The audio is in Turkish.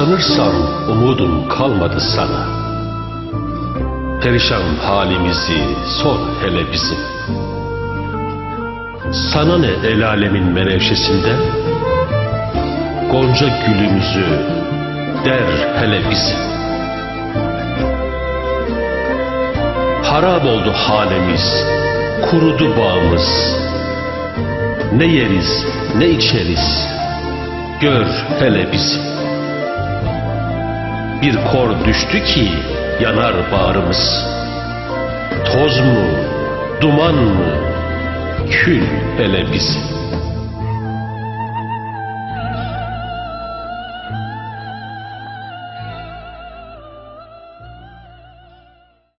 Sanırsan umudum kalmadı sana. Perişan halimizi sor hele bizim Sana ne el alemin menevşesinden Gonca gülümüzü der hele bizim Harap oldu halemiz, kurudu bağımız. Ne yeriz, ne içeriz, gör hele bizi. Bir kor düştü ki yanar bağrımız. Toz mu, duman mı, kül hele bizi.